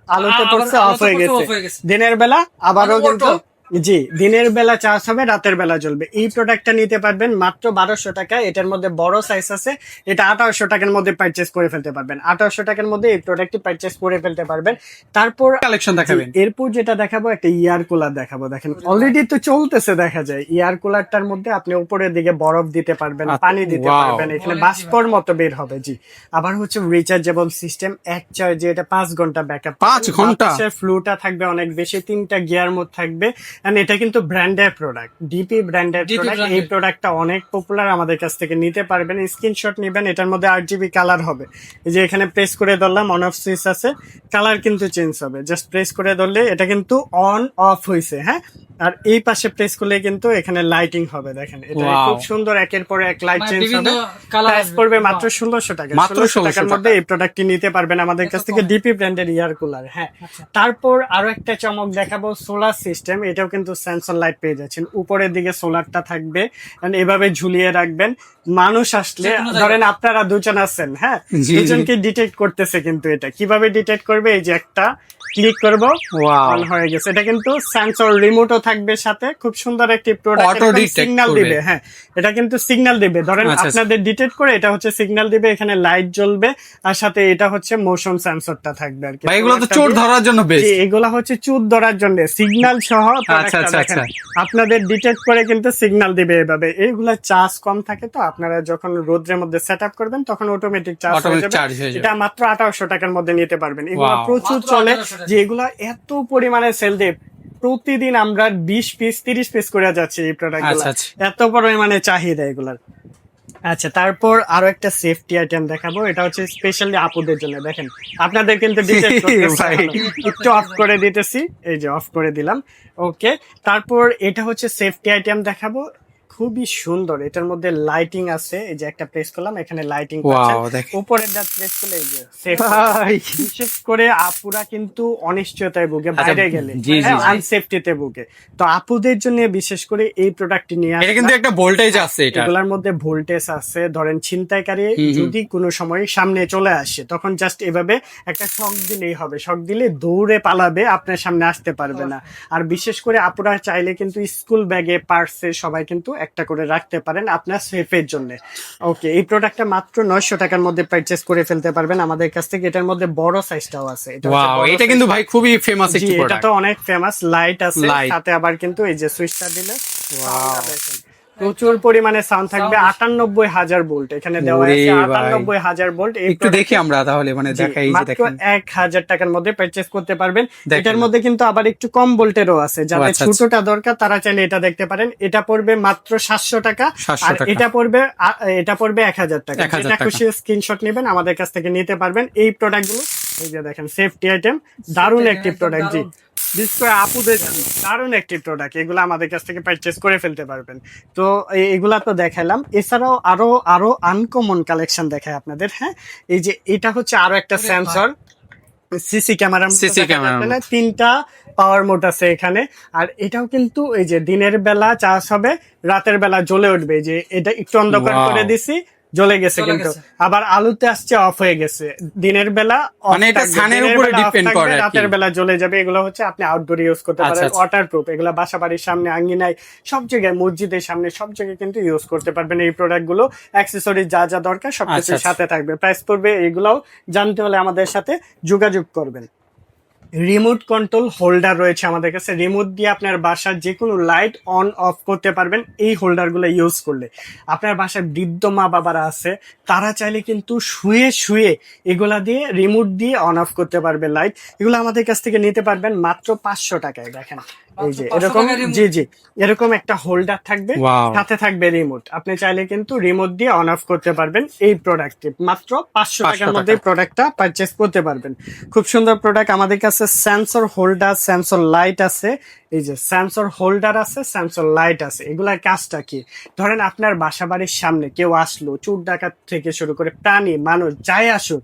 আলোতে পড়ছে অফ হয়ে গেছে। দিনের বেলা আবারও কিন্তু? জি দিনের বেলা চার্জ হবে রাতের বেলা জ্বলবে। এই প্রোডাক্টটা নিতে পারবেন মাত্র বারোশো টাকা এটার মধ্যে বড় সাইজ আছে এটা আঠারোশো টাকার মধ্যে পারচেস করে ফেলতে পারবেন। আঠারোশো টাকার মধ্যে এই প্রোডাক্টটি পারচেস করে ফেলতে পারবেন। তারপর কালেকশন দেখাবেন। এরপর যেটা দেখাবো একটা ইয়ার কুলার দেখাবো। দেখেন অলরেডি তো চলতেছে দেখা যায়। ইয়ার কুলারটার মধ্যে আপনি উপরের দিকে বরফ দিতে পারবেন আচ্ছা, পানি দিতে পারবেন এখানে বাষ্পর মতো বের হবে জি। আবার হচ্ছে রিচার্জেবল সিস্টেম এক চার্জে এটা পাঁচ ঘণ্টা ব্যাকআপ পাঁচ ঘণ্টা? ফ্লুটা থাকবে অনেক বেশি তিনটা গিয়ার মোড থাকবে। এন্ড এটা কিন্তু ব্র্যান্ডের প্রোডাক্ট ডিপি ব্র্যান্ডের প্রোডাক্ট এই প্রোডাক্টটা অনেক পপুলার আমাদের কাছ থেকে নিতে পারবেন। স্ক্রিনশট নেবেন এটার মধ্যে আট জিবি কালার হবে। এই যে এখানে প্রেস করে ধরলাম অন অফ সুইচ আছে। কালার কিন্তু চেঞ্জ হবে। জাস্ট প্রেস করে ধরলে এটা কিন্তু অন অফ হয়েছে হ্যাঁ? আর এই পাশে প্রেস করলে কিন্তু এখানে লাইটিং হবে দেখেন। এটা খুব সুন্দর একের পর এক লাইট মানে চেঞ্জ হবে। প্রাইস পড়বে মাত্র ষোলোশো টাকা। মাত্র ষোলোশো 1600 টাকার মধ্যে এই প্রোডাক্টটি নিতে পারবেন আমাদের কাছ থেকে ডিপি ব্র্যান্ডের ইয়ার কুলার হ্যাঁ। তারপর আরও একটা চমক দেখাবো সোলার সিস্টেম এটাও কিন্তু সেন্সর লাইট পেয়ে যাচ্ছেন। উপরের দিকে সোলারটা থাকবে। এভাবে ঝুলিয়ে রাখবেন। মানুষ আসলে। ধরেন আপনারা দুজন আছেন হ্যাঁ। দুজনকে ডিটেক্ট করতেছে কিন্তু এটা? কীভাবে ডিটেক্ট করবে? এই যে একটা ক্লিক করব. অন হয়ে গেছে। এটা কিন্তু সেন্সর রিমোটও থাকবে সাথে। খুব সুন্দর একটি প্রোডাক্ট সিগন্যাল দিবে হ্যাঁ। এটা কিন্তু সিগন্যাল দিবে। ধরেন আচ্ছা, আচ্ছা। আপনাদের ডিটেক্ট করে এটা হচ্ছে সিগন্যাল দিবে এখানে লাইট জ্বলবে আর সাথে এটা হচ্ছে মোশন সেন্সরটা থাকবে আর কি। ভাই এগুলো তো চোর ধরার জন্য জি, বেস্ট এগুলা হচ্ছে চুদ ধরার জন্য। সিগন্যাল সহ আচ্ছা, আচ্ছা, আচ্ছা। আপনাদের ডিটেক্ট করে কিন্তু সিগন্যাল দিবে এভাবে। এইগুলা চার্জ কম থাকে তো আপনারা যখন রোদ্রের মধ্যে সেট আপ করবেন তখন অটোমেটিক চার্জ হয়ে যাবে। হয়ে। এটা মাত্র আঠারোশো টাকার মধ্যে নিতে পারবেন। এগুলো প্রচুর চলে। 1800 টাকা। যে এগুলা এত পরিমাণে সেল দেয় প্রতিদিন আমরা বিশ পিস তিরিশ পিস করে যাচ্ছি এই প্রোডাক্ট আচ্ছা, আচ্ছা। এত পরিমাণে চাহিদা এগুলার আচ্ছা তারপর আরও একটা সেফটি আইটেম দেখাবো এটা হচ্ছে স্পেশালি আপুদের জন্য দেখেন আপনাদের কিন্তু। একটু অফ করে দিতেছি এই যে অফ করে দিলাম ওকে তারপর এটা হচ্ছে সেফটি আইটেম দেখাবো খুবই সুন্দর। এটার মধ্যে লাইটিং আছে। এই যে একটা প্রেস করলাম এখানে লাইটিং উপরের ডাট প্রেস করলে এই যে বিশেষ করে আপুরা কিন্তু অনিশ্চয়তায় ভুগে আচ্ছা, বাইরে গেলে। আনসেফটিতে ভুগে। তো আপুদের জন্য বিশেষ করে এই প্রোডাক্টটি নিয়ে এটা কিন্তু একটা ভোল্টেজ আছে এটা। এগুলার মধ্যে ভোল্টেজ আছে। ধরেন ছিনতাইকারী যদি কোনো সময় সামনে চলে আসে তখন জাস্ট এভাবে একটা শক দিলেই হবে। শক দিলে দৌড়ে পালাবে আপনার সামনে আসতে পারবে না। আর বিশেষ করে আপুরা চাইলে কিন্তু স্কুল ব্যাগে পার্সে সবাই কিন্তু একটা করে রাখতে পারেন আপনার সেফের জন্য। ওকে এই প্রোডাক্টটা মাত্র নয়শো টাকার মধ্যে পারচেস করে ফেলতে পারবেন। আমাদের কাছ থেকে এটার মধ্যে বড় সাইজটাও আছে। এটা ওয়াও এটা কিন্তু ভাই খুবই ফেমাস এটা তো অনেক ফেমাস লাইট আছে. সাথে আবার কিন্তু এই যে সুইচটা দিলে। প্রচুর পরিমাণে সাউন্ড থাকবে। আটানব্বই হাজার ভোল্ট এখানে দেওয়া আছে আটানব্বই হাজার ভোল্ট একটু দেখি আমরা তাহলে মানে জি, দেখা এই যে মাত্র এক হাজার টাকার মধ্যে পারচেস করতে পারবেন। এটার মধ্যে কিন্তু আবার একটু কম ভোল্টেরও আছে। যাদের আচ্ছা, ছোটটা দরকার তারা চাইলে এটা দেখতে পারেন। এটা পড়বে মাত্র সাতশো টাকা। আর এটা পড়বে এটা পড়বে এক হাজার টাকা। 1000 যেটা খুশি স্ক্রিনশট নেবেন আমাদের কাছ থেকে নিতে পারবেন। এই প্রোডাক্টগুলো এই যে দেখেন সেফটি আইটেম দারুণ একটি প্রোডাক্ট জি। বিশেষ আপুদের দারুণ একটি প্রোডাক্ট এগুলো আমাদের কাছ থেকে পারচেস করে ফেলতে পারবেন। তো এগুলা তো দেখালাম। এছাড়াও আরও আরও আনকমন কালেকশন দেখায় আপনাদের হ্যাঁ? এই যে এটা হচ্ছে আরও একটা সেন্সর সিসি ক্যামেরা ক্যামেরার মতো। তিনটা পাওয়ার মোড আছে এখানে। আর এটাও কিন্তু এই যে দিনের বেলা চার্জ হবে রাতের বেলা জ্বলে উঠবে। যে এটা একটু অন্ধকার করে দিছি জ্বলে গেছে কিন্তু আবার আলুতে আসছে অফ হয়ে গেছে। দিনের বেলা মানে এটা দিনের উপরে থাকবে, করে রাতের বেলা জ্বলে যাবে। এগুলো হচ্ছে আপনি আউটডোর ইউজ করতে আচ্ছা, পারেন। আচ্ছা। ওয়াটার প্রুফ এগুলো বাসা বাড়ির সামনে আঙ্গিনায় সব জায়গায় মসজিদের সামনে সব জায়গায় কিন্তু ইউজ করতে পারবেন এই প্রোডাক্টগুলো। অ্যাক্সেসরি যা যা দরকার সবকিছু আচ্ছা, আচ্ছা। সাথে থাকবে। প্রাইস পড়বে এগুলাও জানতে হলে আমাদের সাথে যোগাযোগ করবেন। রিমোট কন্ট্রোল হোল্ডার রয়েছে আমাদের কাছে। রিমোট দিয়ে আপনার বাসার যে কোনো লাইট অন অফ করতে পারবেন এই হোল্ডারগুলো ইউজ করলে। আপনার বাসায় বৃদ্ধ মা বাবারা আছে তারা চাইলে কিন্তু শুয়ে শুয়ে এগুলা দিয়ে রিমোট দিয়ে অন অফ করতে পারবে লাইট এগুলো আমাদের কাছ থেকে নিতে পারবেন মাত্র পাঁচশো টাকায় দেখেন। এই যে এরকম জি জি এরকম একটা হোল্ডার থাকবে. সাথে থাকবে রিমোট আপনি চাইলে কিন্তু রিমোট দিয়ে অন অফ করতে পারবেন এই প্রোডাক্টটি মাত্র পাঁচশো টাকার টাকা। মধ্যে প্রোডাক্টটা পারচেস করতে পারবেন। খুব সুন্দর প্রোডাক্ট আমাদের কাছে সেন্সর হোল্ডার সেন্সর লাইট আছে এই যে সেন্সর হোল্ডার আছে সেন্সর লাইট আছে এগুলার কাজটা কি? ধরেন আপনার বাসা বাড়ির সামনে কেউ আসলো চোর ডাকাত থেকে শুরু করে প্রাণী মানুষ যাই আসুক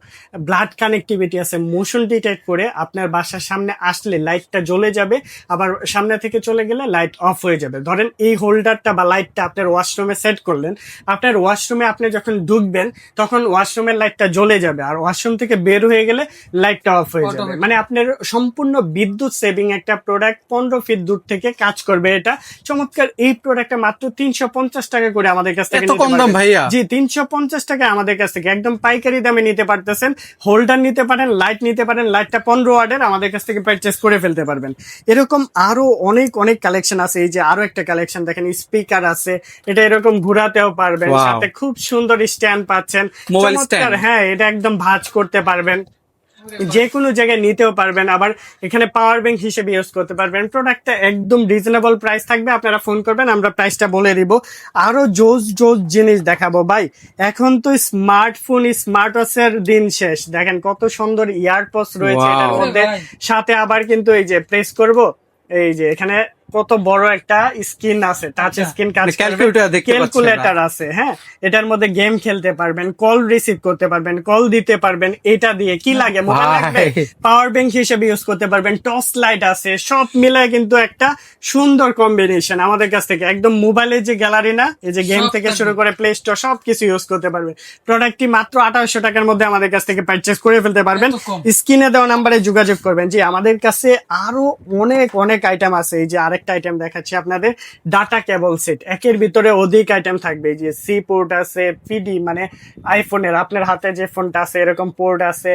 ব্লাড কানেক্টিভিটি আছে মোশন ডিটেক্ট করে আপনার বাসার সামনে আসলে লাইটটা জ্বলে যাবে আবার সামনে থেকে চলে গেলে লাইট অফ হয়ে যাবে। ধরেন এই হোল্ডারটা বা লাইটটা আপনার ওয়াশরুমে সেট করলেন আপনার ওয়াশরুমে আপনি যখন ঢুকবেন তখন ওয়াশরুমের লাইটটা জ্বলে যাবে আর ওয়াশরুম থেকে বের হয়ে গেলে লাইটটা অফ হয়ে যাবে। মানে আপনার সম্পূর্ণ বিদ্যুৎ সেভিং একটা প্রোডাক্ট পনেরো ফিট দূর থেকে কাজ করবে এটা। চমৎকার এই প্রোডাক্টটা মাত্র তিনশো পঞ্চাশ টাকা করে আমাদের কাছ থেকে কম দাম ভাইয়া? জি তিনশো পঞ্চাশ টাকা আমাদের কাছ থেকে। একদম পাইকারি দামে নিতে পারতেছেন হোল্ডার নিতে পারেন লাইট নিতে পারেন লাইটটা পনেরো ওয়ার্ডের আমাদের কাছ থেকে পারচেস করে ফেলতে পারবেন। এরকম আরও অনেক অনেক কালেকশন আছে এই যে আরও একটা কালেকশন দেখেন স্পিকার আছে এটা এরকম ঘুরাতেও পারবেন। সাথে খুব সুন্দর স্ট্যান্ড পাচ্ছেন। চমৎকার, হ্যাঁ এটা একদম ভাঁজ করতে পারবেন। যে কোনো জায়গায় নিতেও পারবেন আবার এখানে পাওয়ার ব্যাংক হিসেবে ইউজ করতে পারবেন। প্রোডাক্টটা একদম রিজনেবল প্রাইস থাকবে আপনারা ফোন করবেন আমরা প্রাইসটা বলে দিব। আরও জোজ জোজ জিনিস দেখাবো ভাই এখন তো স্মার্টফোন স্মার্ট ওয়াচের দিন শেষ। দেখেন কত সুন্দর ইয়ারপডস রয়েছে. এটার মধ্যে। সাথে আবার কিন্তু এই যে প্রেস করব এই যে এখানে কত বড় একটা স্ক্রিন আছে টাচ আচ্ছা। স্ক্রিন কাজ মানে দেখতে পাচ্ছি ক্যালকুলেটর আছে হ্যাঁ। এটার মধ্যে গেম খেলতে পারবেন কল রিসিভ করতে পারবেন কল দিতে পারবেন এটা দিয়ে কি লাগে? মোবাইল লাগবে? পাওয়ার ব্যাংক হিসেবে ইউজ করতে পারবেন টর্চ লাইট আছে সব মিলায় কিন্তু একটা সুন্দর কম্বিনেশন আমাদের কাছ থেকে একদম মোবাইলের যে গ্যালারি না এই যে গেম থেকে শুরু করে প্লে স্টোর সবকিছু ইউজ করতে পারবেন। প্রোডাক্টটি মাত্র আঠারোশো টাকার মধ্যে আমাদের কাছ থেকে পারচেস করে ফেলতে পারবেন। স্ক্রিনে দেওয়া নাম্বারে যোগাযোগ করবেন। জি আমাদের কাছে আরও অনেক অনেক আইটেম আছে। এই যে আরেকটা আইটেম দেখাচ্ছি আপনাদের ডাটা কেবল সেট একের ভিতরে অধিক আইটেম থাকবে। যে সি পোর্ট আছে পিডি মানে আইফোনের আপনার হাতে যে ফোনটা আছে এরকম পোর্ট আছে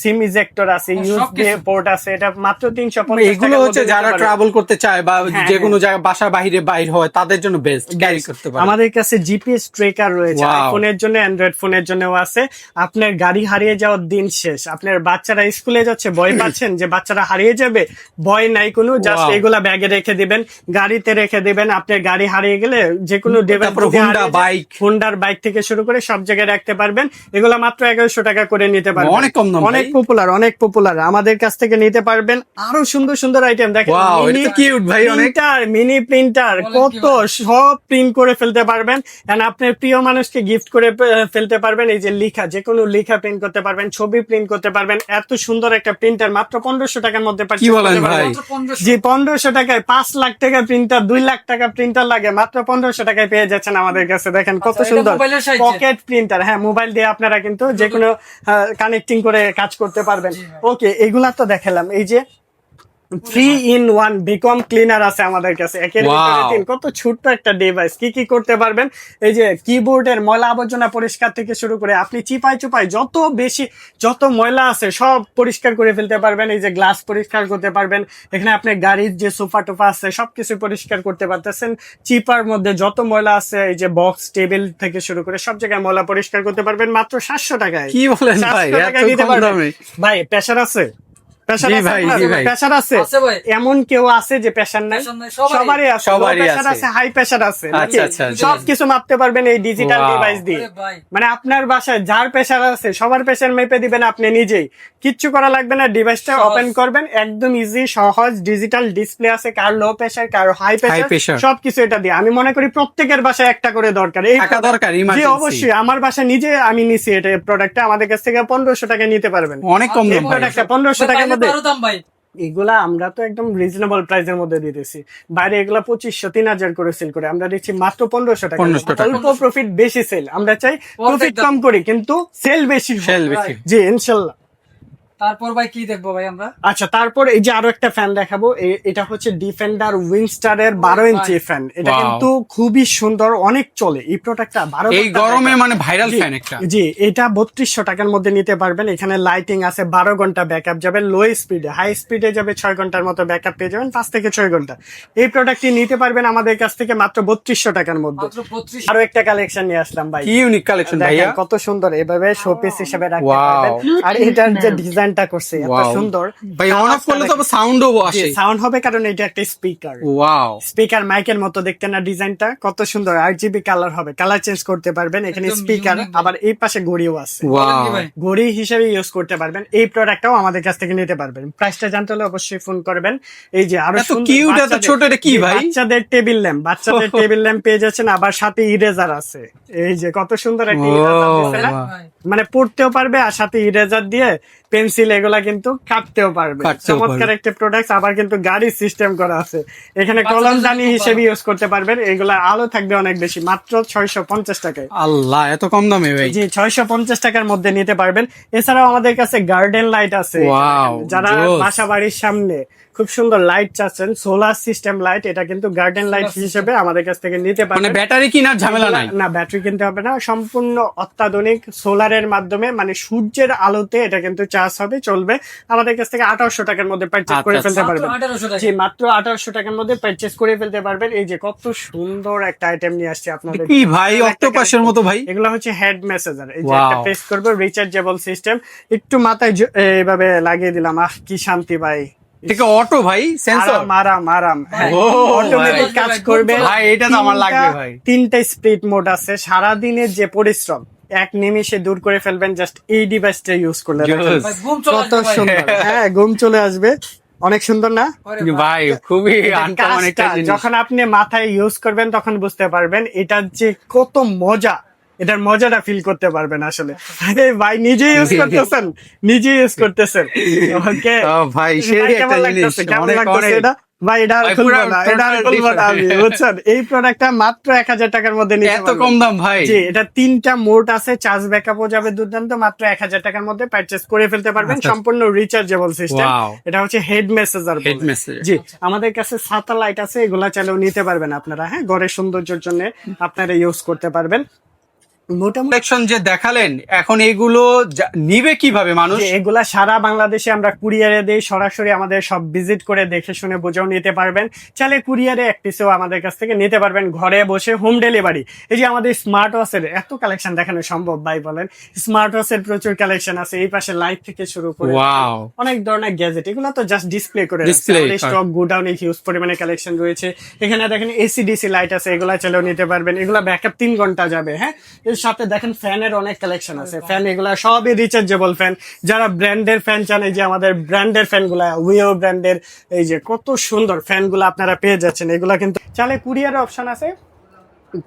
সিম ইজেক্টর আছে ইউএসবি পোর্ট আছে এটা মাত্র তিনশো মানে এগুলো হচ্ছে যারা ট্রাভেল করতে চায় বা হ্যাঁ, যে কোনো হ্যাঁ। জায়গায় বাসার বাইরে বাইর হয় তাদের জন্য বেস্ট ক্যারি করতে পারে। আমাদের কাছে জিপিএস ট্রেকার রয়েছে. আইফোনের জন্য অ্যান্ড্রয়েড ফোনের জন্যও আছে। আপনার গাড়ি হারিয়ে যাওয়ার দিন শেষ। আপনার বাচ্চারা স্কুলে যাচ্ছে ভয় পাচ্ছেন যে বাচ্চারা হারিয়ে যাবে? ভয় নাই কোনো জাস্ট. এগুলা ব্যাগে রেখে দিবেন গাড়িতে রেখে দিবেন আপনার গাড়ি হারিয়ে গেলে যে কোনো Honda হোন্ডার বাইক থেকে শুরু করে সব জায়গায় রাখতে পারবেন। এগুলা মাত্র এগারোশো টাকা করে নিতে পারবেন। অনেক কম অনেক পপুলার অনেক পপুলার আমাদের কাছ থেকে নিতে পারবেন। আরও সুন্দর সুন্দর আইটেম দেখেন। ভাই প্রিন্টার মিনি প্রিন্টার কত সব প্রিন্ট করে ফেলতে পারবেন। এন্ড আপনার প্রিয় মানুষকে গিফট করে ফেলতে পারবেন। এই যে লিখা যে কোনো লেখা প্রিন্ট করতে পারবেন ছবি প্রিন্ট করতে পারবেন। এত সুন্দর একটা প্রিন্টার মাত্র পনেরোশো টাকার মধ্যে purchase কি বলেন করতে পারবেন। ভাই? মাত্র 1500 জি পনেরোশো টাকায় পাঁচ লাখ টাকা প্রিন্টার দুই লাখ টাকা প্রিন্টার লাগে মাত্র পনেরোশো টাকায় পেয়ে যাচ্ছেন আমাদের কাছে। দেখেন কত আচ্ছা, সুন্দর। পকেট প্রিন্টার হ্যাঁ মোবাইল দিয়ে আপনারা কিন্তু যে কোনো কানেক্টিং করে কাজ করতে পারবেন। ওকে এগুলা তো দেখালাম। এই যে three in one vacuum cleaner আছে আমাদের কাছে। একের ভিতরে তিন। কত ছোট্ট একটা ডিভাইস কি কি করতে পারবেন? এই যে কিবোর্ডের ময়লা আবর্জনা পরিষ্কার থেকে শুরু করে আপনি চিপাই চুপাই যত বেশি যত ময়লা আছে সব পরিষ্কার করে ফেলতে পারবেন। এই যে গ্লাস পরিষ্কার করতে পারবেন। এখানে আপনি গাড়ির যে সোফা টোফা আছে সবকিছু পরিষ্কার করতে পারতেছেন। চিপার মধ্যে যত ময়লা আছে এই যে বক্স টেবিল থেকে শুরু করে সব জায়গায় ময়লা পরিষ্কার করতে পারবেন। মাত্র সাতশো টাকায়। কি বলেন ভাই? 700 টাকায় এত দিতে কম ভাই প্রেশার আছে? প্রেশার আছে আপনার? প্রেশার আছে? আছে এমন কেউ আছে যে প্রেশার নাই? সবারই। সবারই আছে সবারই আছে। আছে হাই প্রেশার আছে আচ্ছা, নাকি? আচ্ছা, জি। সব কিছু মাপতে পারবেন এই ডিজিটাল ডিভাইস দিয়ে। মানে আপনার বাসায় যার প্রেশার আছে সবার প্রেশার মেপে দিবেন আপনি নিজেই। কিচ্ছু করা লাগবে না ডিভাইসটা ওপেন করবেন একদম ইজি সহজ ডিজিটাল ডিসপ্লে আছে কার লো প্রেশার কার হাই প্রেশার সবকিছু এটা দিয়ে। আমি মনে করি প্রত্যেকের বাসায় একটা করে দরকার। এই দরকার জি অবশ্যই আমার বাসায় নিজে আমি নিছি এটা প্রোডাক্টটা আমাদের কাছ থেকে পনেরোশো টাকা নিতে পারবেন। অনেক কম প্রোডাক্টটা পনেরোশো ভাই, টাকার বাইরে মধ্যে দাম ভাই। এগুলা আমরা তো একদম রিজনেবল প্রাইসের মধ্যে দিতেছি। বাইরে এগুলা পঁচিশশো তিন হাজার করে সেল করে। আমরা দিচ্ছি মাত্র পনেরোশো টাকা। অল্প প্রফিট বেশি সেল আমরা চাই প্রফিট কম করি কিন্তু সেল বেশি সেল বেশি। জি ইনশাল্লাহ। তারপর ভাই কি দেখব ভাই আমরা? আচ্ছা তারপর এই যে আরও একটা ফ্যান দেখাবো এটা হচ্ছে ডিফেন্ডার উইংস্টার এর বারো ইঞ্চি ফ্যান এটা কিন্তু খুবই সুন্দর অনেক চলে। এই প্রোডাক্টটা বারো এই গরমে মানে ভাইরাল ফ্যান একটা। জি এটা বত্রিশশো টাকার মধ্যে নিতে পারবেন। এখানে লাইটিং আছে বারো ঘণ্টা ব্যাকআপ যাবে লো স্পিডে হাই স্পিডে যাবে ছয় ঘণ্টার মতো ব্যাকআপ পেয়ে যাবেন পাঁচ থেকে ছয় ঘণ্টা। এই প্রোডাক্টটি নিতে পারবেন আমাদের কাছ থেকে মাত্র বত্রিশশো টাকার মধ্যে। আরও একটা কালেকশন নিয়ে আসলাম ভাই। ইউনিক কালেকশন ভাইয়া? কত সুন্দর এভাবে শোপিস হিসেবে রাখতে পারবেন। আর এটার যে ডিজাইনটা করছে এত সুন্দর। ভাই অন অফ করলে তো সাউন্ডও আসে। সাউন্ড হবে কারণ এটা একটা স্পিকার ওয়াও স্পিকার মাইকের মতো দেখতে না ডিজাইনটা কত সুন্দর। আর জিবি কালার হবে কালার চেঞ্জ করতে পারবেন এখানে স্পিকার আবার এই পাশে ঘড়িও আছে। ঘড়ি হিসেবে ইউজ করতে পারবেন এই প্রোডাক্টটাও আমাদের কাছ থেকে নিতে পারবেন। প্রাইসটা জানতে হলে অবশ্যই ফোন করবেন। এই যে আরও cute, এত ছোট, এটা কি ভাই? বাচ্চাদের টেবিল ল্যাম্প বাচ্চাদের টেবিল ল্যাম্প পেয়ে যাচ্ছেন আবার সাথে ইরেজার আছে। এই যে কত সুন্দর একটা। ভাই মানে পড়তেও পারবে আর সাথে ইরেজার দিয়ে পেন্সিল এগুলা কিন্তু কাটতেও পারবে। চমৎকার একটা প্রোডাক্ট আবার কিন্তু গাড়ির সিস্টেম করা আছে। এখানে কলম দানি হিসেবে ইউজ করতে পারবেন এগুলা আলো থাকবে অনেক বেশি মাত্র ছয়শো পঞ্চাশ টাকায়। আল্লাহ এত কম দামে ভাই। জি ছয়শো পঞ্চাশ টাকার মধ্যে নিতে পারবেন। এছাড়াও আমাদের কাছে গার্ডেন লাইট আছে। যারা বাসা বাড়ির সামনে খুব সুন্দর লাইট চাচ্ছেন সোলার সিস্টেম লাইট এটা কিন্তু গার্ডেন লাইট হিসেবে আমাদের কাছ থেকে নিতে মানে পারবেন। ব্যাটারি কিনার ঝামেলা নাই? না ব্যাটারি কিনতে হবে না সম্পূর্ণ অত্যাধুনিক সোলারের মাধ্যমে মানে সূর্যের আলোতে এটা কিন্তু চার্জ হবে চলবে। আমাদের কাছ থেকে আঠারোশো টাকার মধ্যে পারচেস করে আচ্ছা, ফেলতে পারবেন। জি মাত্র আঠারোশো টাকার মধ্যে পারচেস করে ফেলতে পারবেন। এই যে কত সুন্দর একটা আইটেম নিয়ে আসছে আপনাদের। কি ভাই অক্টোপাসের মতো ভাই। এগুলো হচ্ছে হেড মেসেজার এই যে একটা প্রেস করব রিচার্জেবল সিস্টেম একটু মাথায় এইভাবে লাগিয়ে দিলাম। আহ কি শান্তি ভাই। এটা অটো ভাই? সেন্সর আরাম আরাম হ্যাঁ অটোমেটিক কাজ করবে। ভাই, এটা তো আমার লাগবে তিনটা- ভাই। তিনটা স্পিড মোড আছে। সারা দিনের যে পরিশ্রম এক নিমিষে দূর করে ফেলবেন জাস্ট এই ডিভাইসটা ইউজ করলে কত সুন্দর। হ্যাঁ ঘুম চলে আসবে। অনেক সুন্দর না? ভাই খুবই এটা আনকমন একটা কাজটা জিনিস। যখন আপনি মাথায় ইউজ করবেন তখন বুঝতে পারবেন এটার যে কত মজা। এটার মজাটা ফিল করতে পারবেন আসলে। ভাই নিজে ইউজ করতেছেন। নিজে ইউজ করতেছেন। ওকে ভাই সেই একটা জিনিস কেমন লাগতেছে এটা? ভাই এটা আর খুলবো না। এটা আর খুলবো না আমি বুঝছেন? এই প্রোডাক্টটা মাত্র এক হাজার টাকার মধ্যে নিতে এত কম দাম ভাই। জি এটা তিনটা মোড আছে চার্জ ব্যাকআপও যাবে দুর্দান্ত মাত্র এক হাজার টাকার মধ্যে পারচেস করে ফেলতে পারবেন। আচ্ছা। সম্পূর্ণ রিচার্জেবল সিস্টেম এটা হচ্ছে হেড মেসেজার হেড মেসেজ জি আমাদের কাছে সাতা লাইট আছে এগুলা চাইলেও নিতে পারবেন আপনারা হ্যাঁ? ঘরের সৌন্দর্যের জন্য আপনারা ইউজ করতে পারবেন। মোটামুটি কালেকশন যে দেখালেন এখন এগুলো নিবে কীভাবে মানুষ? এগুলা সারা বাংলাদেশে আমরা কুরিয়ারে দেই সরাসরি আমাদের সব ভিজিট করে দেখে শুনে বুঝেও নিতে পারবেন। চাইলে কুরিয়ারে এক পিসেও আমাদের কাছ থেকে নিতে পারবেন ঘরে বসে হোম ডেলিভারি এই যে আমাদের স্মার্ট ওয়াচের এত কালেকশন দেখানো সম্ভব ভাই বলেন। স্মার্ট ওয়াচের প্রচুর কালেকশন আছে এই পাশে লাইট থেকে শুরু করে অনেক ধরনের গ্যাজেট এগুলো তো জাস্ট ডিসপ্লে করে স্টক গোডাউনে হিউজ পরিমাণে কালেকশন রয়েছে। এখানে দেখেন এসি ডিসি লাইট আছে এগুলা চাইলেও নিতে পারবেন। এগুলা ব্যাকআপ তিন ঘণ্টা যাবে হ্যাঁ? সাথে দেখেন ফ্যানের অনেক কালেকশন আছে। ফ্যান এগুলা সবই রিচার্জেবল ফ্যান। যারা ব্র্যান্ডের ফ্যান চান এই যে আমাদের ব্র্যান্ডের ফ্যানগুলা উইও ব্র্যান্ডের এই যে কত সুন্দর ফ্যানগুলা আপনারা পেয়ে যাচ্ছেন এগুলা কিন্তু চালে কুরিয়ারের অপশন আছে।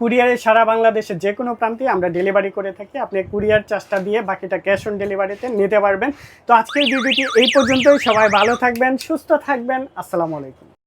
কুরিয়ারে সারা বাংলাদেশের যে কোনো প্রান্তে আমরা ডেলিভারি করে থাকি। আপনি কুরিয়ার চার্জটা দিয়ে বাকিটা ক্যাশ অন ডেলিভারিতে নিতে পারবেন। তো আজকের ভিডিওটি এই পর্যন্তই। সবাই ভালো থাকবেন সুস্থ থাকবেন। আসসালামু আলাইকুম।